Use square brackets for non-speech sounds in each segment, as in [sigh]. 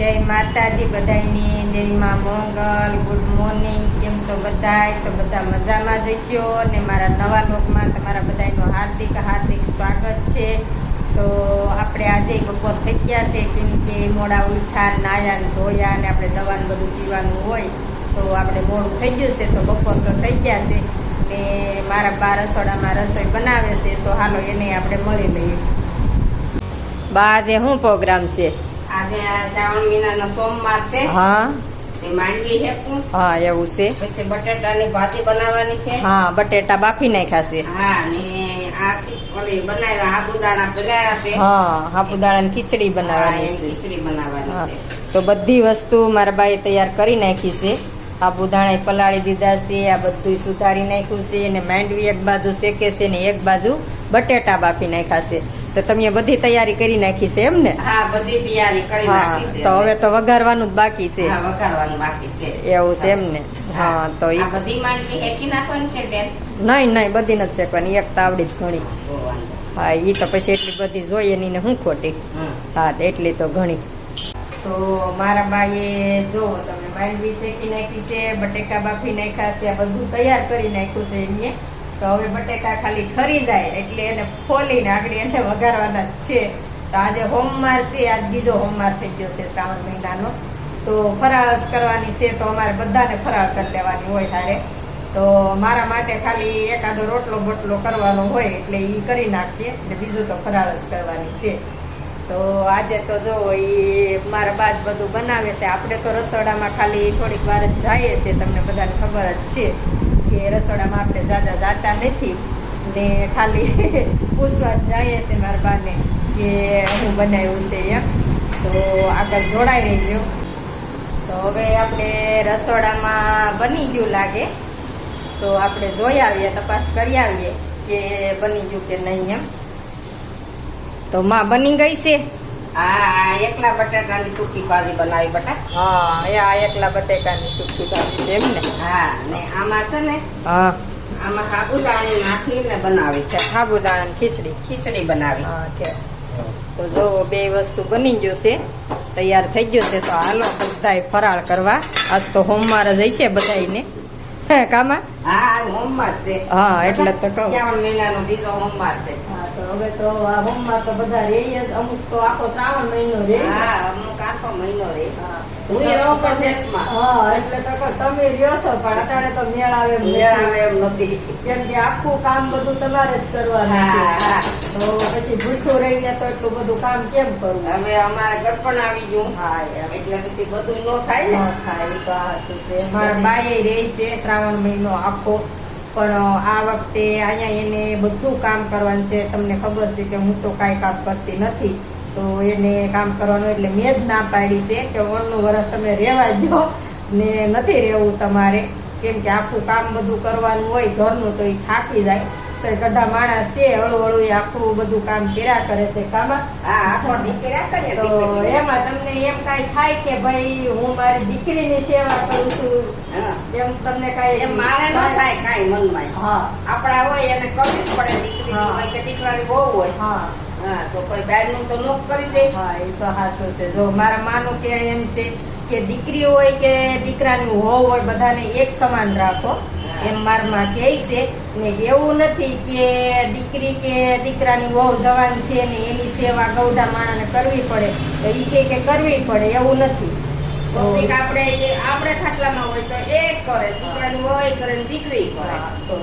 જય માતાજી, બધાયની જય માં મોંગલ, ગુડ મોર્નિંગ, કેમ છો બધાય? તો બધા મજામાં જઈશો ને મારા નવા લોકમાં તમારા બધાનું હાર્દિક હાર્દિક સ્વાગત છે. તો આપણે આજે બપોર થઈ ગયા છે, કેમ કે મોડા ઉઠા નાયા ને ધોયા ને આપણે દવાનું બધું પીવાનું હોય, તો આપણે મોડું થઈ ગયું છે, તો બપોર તો થઈ ગયા છે. ને મારા બા રસોડામાં રસોઈ બનાવે છે, તો હાલો એને આપણે મળી લઈએ. બા, આજે શું પ્રોગ્રામ છે? આજે શ્રાવણ મહિનાનો સોમવાર છે. હા. માંડવી હેકું હા એવું છે. પછી બટાટાની ભાજી બનાવવાની છે. હા બટેટા બાફી નાખ્યા છે. હા ને આ ઓલી બનાવ્યા સાબુદાણા પલાળ્યા છે. હા સાબુદાણાની ખીચડી બનાવવાની એની છે. ખીચડી બનાવવાની છે. તો બધી વસ્તુ મારા બાએ તૈયાર કરી નાખી છે. સાબુદાણા પલાળી દીધા છે આ બધું સુધારી નાખ્યું છે અને માંડવી એક બાજુ શેકે છે ને એક બાજુ બટેટા બાફી નાખ્યા છે. તો તમે બધી તૈયારી કરી નાખી છે એમ ને? હા બધી તૈયારી કરી નાખી છે તો હવે તો વઘારવાનું જ બાકી છે. હા વઘારવાનું બાકી છે. એવું છે એમ ને? હા. તો આ બધી માંડવી હેકી નાખવાની છે બેન? નહીં નહીં બધી નથી શેકવાની. એક તો આવડી જ ઘણી. હા એ તો પછી એટલી બધી જોઈએ ની ને હું ખોટી? હા એટલી તો ઘણી. તો મારા બાઈએ જો તમે માંડવી શેકી નાખી છે બટેકા બાફી નાખ્યા છે બધું તૈયાર કરી નાખ્યું છે એને તો હવે બટેકા ખાલી ખરી જાય એટલે એને ફોલીને આગળ એને વઘારવાના છે. તો આજે હોમવાર છે, આજ બીજો હોમવાર થઈ ગયો છે શ્રાવણ મહિનાનો. તો ફરાળસ કરવાની છે, તો અમારે બધાને ફરાળ કરી લેવાની હોય તારે તો મારા માટે ખાલી એકાદો રોટલો બોટલો કરવાનો હોય એટલે એ કરી નાખીએ એટલે બીજું તો ફરાળસ કરવાની છે. તો આજે તો જો એ મારા બાદ બધું બનાવે છે. આપણે તો રસોડામાં ખાલી થોડીક વાર જ જઈએ છીએ, તમને બધાને ખબર જ છે. કે રસોડામાં આપણે જાજા જાતા નથી ને ખાલી [laughs] પૂછવા જઈએ છે મારા બાને કે હું બનાવ્યું છે એમ. તો આગળ જોડાઈ રહેજો. તો હવે આપણે રસોડામાં બની ગયું લાગે. તો આપણે જોઈ આવીએ, તપાસ કરી આવીએ કે બની ગયું કે નહીં એમ. તો માં બની ગઈ છે? આ એકલા બટાકાની સૂકી ભાજી બનાવી બટા. હા એ આ એકલા બટેકાની સુકી ભાજી છે એમ ને? હા ને આમાં છે ને હા. આમાં સાબુદાણી નાખીને બનાવી છે. સાબુદાણાની ખીચડી. ખીચડી બનાવી. હા કે તો જો બે વસ્તુ બની ગયો છે તૈયાર થઈ ગયો છે તો હાલો બધાય ફરાળ કરવા. આજ તો હોમવાર જ હશે બધાયને. કામાં હા આજ છે હા, એટલે તો કહું. શ્રાવણ મહિનાનો બીજો હોમવાર છે હા તો હવે તો આ હોમવાર તો બધા રહે જ અમુક તો આખો શ્રાવણ મહિનો રહે હા અમુક આખો મહિનો રે હા. હું એ પરદેશમાં. હા એટલે તો તમે રહ્યો છો પણ અટાણે તો મેળ આવે મેળ આવે એમ નથી. કેમ કે આખું કામ બધું તમારે જ કરવાનું છે. તો પછી ભૂખ્યું રહીને તો એટલું બધું કામ કેમ કરવું હવે અમારે ગટપણ આવી ગયું. હા એટલે પછી બધું નો થાય ને. થાય એ તો છે. મારા બાએ રહે છે શ્રાવણ મહિનો આખો. પણ આ વખતે અહીંયા એને બધું કામ કરવાનું છે. તમને ખબર છે કે હું તો કાંઈ કામ કરતી નથી. તો એને કામ કરવાનું એટલે મેં જ ના પાડી છે કે ઓણનું વરસ તમે રહેવા જો ને નથી રહેવું તમારે. કેમ કે આખું કામ બધું કરવાનું હોય ઘરનું તો એ થાકી જાય. તો એ કઢા માણસ છે હળું હળું એ આખું બધું કામ કર્યા કરે છે કામાં. તો એમાં તમને એમ કઈ થાય કે ભાઈ હું મારી દીકરીની સેવા કરું છું? હા. એમ તમને કઈ એમ મારે ન થાય? કઈ મનમાં હા. આપણા હોય એને કરવી જ પડે દીકરી. હોય કે દીકરાની બહુ હોય. હા. હા તો કોઈ બહારનું તો લોક કરી દે. હા એ તો હાચું છે. જો મારા માનું કે એમ છે કે દીકરી હોય કે દીકરાની હોવ હોય બધાને એક સમાન રાખો. એમ મારમાં કહે છે. ને એવું નથી કે દીકરી કે દીકરાની વહુ જવાન છે ને એની સેવા ગૌઢા માણાને કરવી પડે. તો એ કે કે કરવી પડે એવું નથી. કોઈક આપણે એ- આપણે ખાટલામાં હોય તો એ કરે દીકરાની હોય કરે દીકરી કરે. તો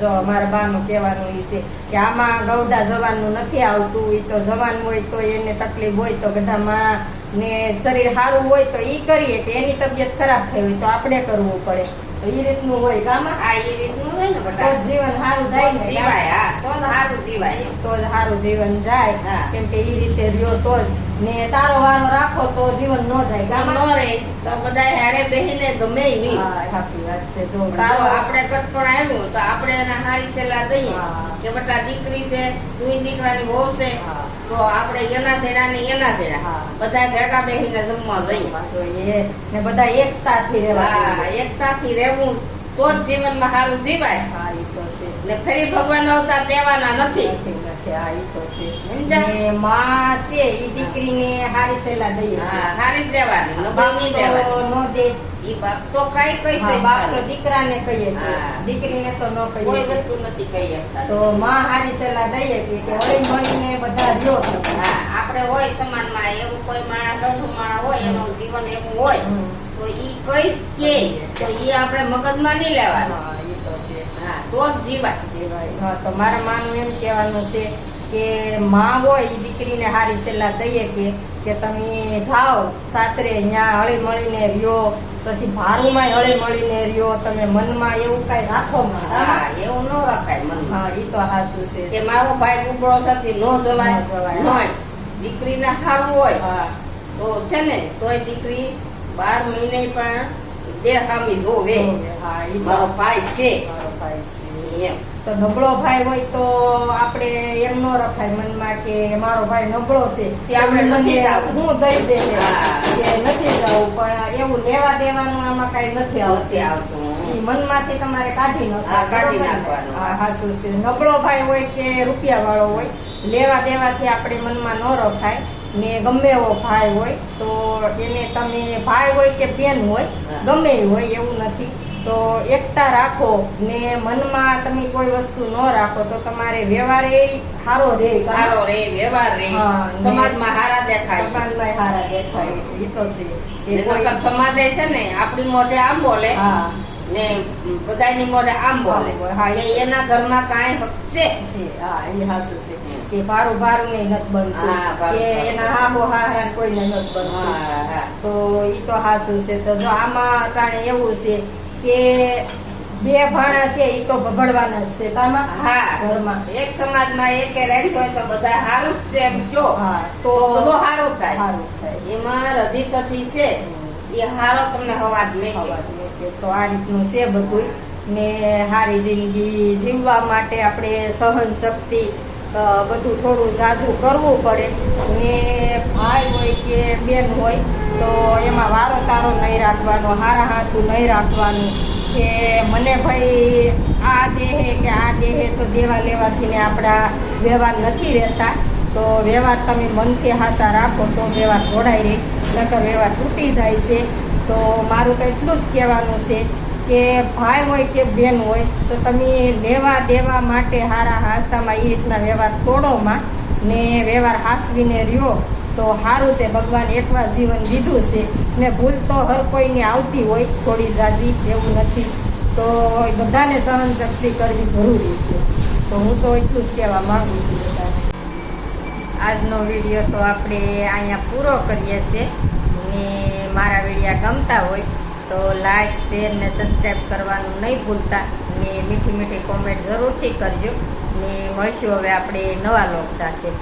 જો અમારા બાનું કહેવાનું ઈ છે કે આમાં ગૌડા જવાનું નથી આવતું એ તો જવાન હોય તો એને તકલીફ હોય તો ગઢા માણા ને શરીર સારું હોય તો ઈ કરીએ કે એની તબિયત ખરાબ થઈ હોય તો આપણે કરવું પડે. તો એ રીતનું હોય આ એ રીતનું હોય ને તો જીવન સારું જાય ને જીવાય તો સારું જીવાય તો જ સારું જીવન જાય. કેમ કે ઈ રીતે રહ્યો તો જ. ને તારો વારો રાખો તો જીવન નો જાય. ગામ નો રહે તો બધા હારે બેહીને ગમે નહીં. હા સાચી વાત છે. જો તો તારો આપણે કટપણ આવ્યું તો આપણે એને હારી છેલા દઈએ કે બેટા દીકરી છે તું દીકરાની વહુ છે તો આપણે એના છેડા ને એના હા. બધા ભેગા બેહીને જમવા જઈએ. ને બધા એકતાથી રહેવા. એકતાથી રહેવું તો જ જીવનમાં સારું જીવાય. હા ઈ તો છે. ને ફરી ભગવાન અવતાર દેવાના નથી. તો છે. માં છે દીકરીને હારી સેલા હા હારી દેવાની નબળી બાપ નહીં તો દેવાની. નો દે. ઈ બાપ તો કઈ કઈ છે બાપ તો દીકરાને કહીએ. દીકરીને તો ન કહીએ. વસ્તુ નથી કહી તો માં હારી સલાહ દઈએ કે કે હળી મળીને બધા જો. હા આપણે હોય સમાજમાં એવું કોઈ માણસ ગઢું માણસ હોય એનું જીવન એવું હોય. તો ઈ કઈ કે તો ઈ આપણે મગજમાં નહીં લેવાનું. હા, તો છે. હા તો જ જીવાય. જીવાય. તો મારા માનું એમ કહેવાનું છે કે માં હોય એ દીકરીને હારી સલાહ દઈએ કે કે તમે જાઓ સાસરે ત્યાં હળી મળીને રહ્યો પછી ભારુમાં હળી મળીને રહ્યો તમે મનમાં એવું કઈ રાખો માં હા એવું ન રખાય મનમાં. હા ઈ તો સાચું છે. કે મારો ભાઈ ઉપડો નથી નો જવાય. જવાય. દીકરીને સારું હોય હા. તો છે ને તોય દીકરી બાર મહિને પણ દેખામી જોવે. મારો ભાઈ છે. મારો ભાઈ છે. એમ. તો નબળો ભાઈ હોય તો આપણે એમ ન રખાય મનમાં કે મારો ભાઈ નબળો છે. આપણે નથી હું દઈ દે કે નથી જવું પણ એવું લેવા દેવાનું આમાં કઈ નથી આવતી. આવતું મનમાંથી તમારે કાઢી કાઢી નાખવાનું હાસુ છે. નબળો ભાઈ હોય કે રૂપિયા વાળો હોય લેવા દેવાથી આપણે મનમાં ન રખાય. ને ગમે એવો ભાઈ હોય તો એને તમે ભાઈ હોય કે બેન હોય ગમે હોય એવું નથી. તો એકતા રાખો ને મનમાં તમે કોઈ વસ્તુ ન રાખો તો તમારે વ્યવહાર એ સારો રહે સારો રે વ્યવહાર રે. સમાજમાં હારા દેખાય સમાજમાં હારા દેખાય એ તો છે. સમાજે છે ને આપણી મોઢે આમ બોલે. હા. ને બધાની મોઢે આમ બોલે. કે એના ઘરમાં કાંઈ હકશે? છે હા એ હાસુ છે. કે ભારું ભારું નહીં નથી બનતું. કે. એના હાહુ હારા કોઈને નથી બનતું. તો એ તો હાસુ છે. તો જો આમાં અટાણે એવું છે કે બે ભાણા છે એ તો ભગડવાના જ છે. તામાં? હા. ઘરમાં. એક સમાજમાં એકે રહેતું હોય તો બધા હારું છે એમ જો. હા તો બધો હારું થાય. સારું થાય. એમાં રધી સથી છે. એ હારો તમને હવાજ મેકે. અવાજ તો આ રીતનું છે બધું. ને સારી જિંદગી જીવવા માટે આપણે સહન શક્તિ બધું થોડું ઝાઝું કરવું પડે. ને ભાઈ હોય કે બેન હોય, તો એમાં વારો તારો નહીં રાખવાનો, હારા હાથું નહીં રાખવાનું. કે મને ભાઈ આ દેહે કે આ દેહે તો દેવા લેવાથી ને આપણા વ્યવહાર નથી રહેતા. તો વ્યવહાર તમે મનથી હાસા રાખો તો વ્યવહાર જોડાઈ રહે, નકર વ્યવહાર તૂટી જાય છે. તો મારું તો એટલું જ કહેવાનું છે કે ભાઈ હોય કે બેન હોય, તો તમે લેવા દેવા માટે હારા હારતામાં એ રીતના વ્યવહાર તોડોમાં ને વ્યવહાર હાસવીને રહ્યો તો સારું છે. ભગવાન એકવાર જીવન દીધું છે ને ભૂલ તો હર કોઈની આવતી હોય, થોડી જાજી એવું નથી. તો બધાને સહન શક્તિ કરવી જરૂરી છે. તો હું તો એટલું જ કહેવા માગું છું બધાને આજનો વીડિયો તો આપણે અહીંયા પૂરો કરીએ છીએ ને મારા વિડીયા ગમતા હોય તો લાઈક શેર ને સબસ્ક્રાઈબ કરવાનું નહીં ભૂલતા. ને મીઠી મીઠી કોમેન્ટ જરૂરથી કરજો. ને મળશું હવે આપણે નવા લોક સાથે.